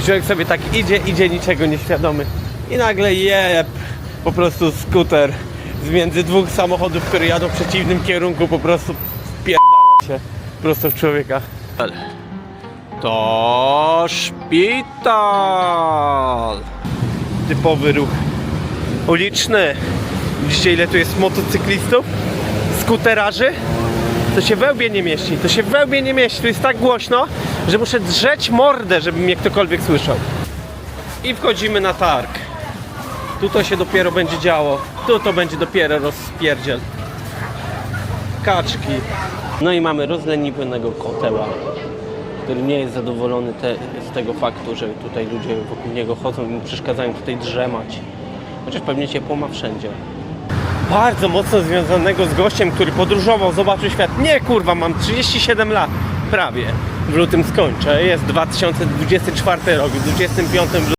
I człowiek sobie tak idzie, idzie niczego nieświadomy. I nagle jeb, po prostu skuter z między dwóch samochodów, które jadą w przeciwnym kierunku, po prostu wpierdala się prosto w człowieka. To szpital! Typowy ruch uliczny. Widzicie ile tu jest motocyklistów? Skuterarzy? To się we łbie nie mieści. To się we łbie nie mieści. To jest tak głośno, że muszę drzeć mordę, żeby mnie ktokolwiek słyszał. I wchodzimy na targ. Tu to się dopiero będzie działo. Tu to będzie dopiero rozpierdziel. Kaczki. No i mamy rozleniwionego koteła, który nie jest zadowolony te, z tego faktu, że tutaj ludzie wokół niego chodzą i mu przeszkadzają tutaj drzemać. Chociaż pewnie ciepło ma wszędzie. Bardzo mocno związanego z gościem, który podróżował, zobaczył świat. Nie kurwa, mam 37 lat. Prawie. W lutym skończę. Jest 2024 rok. W 25 w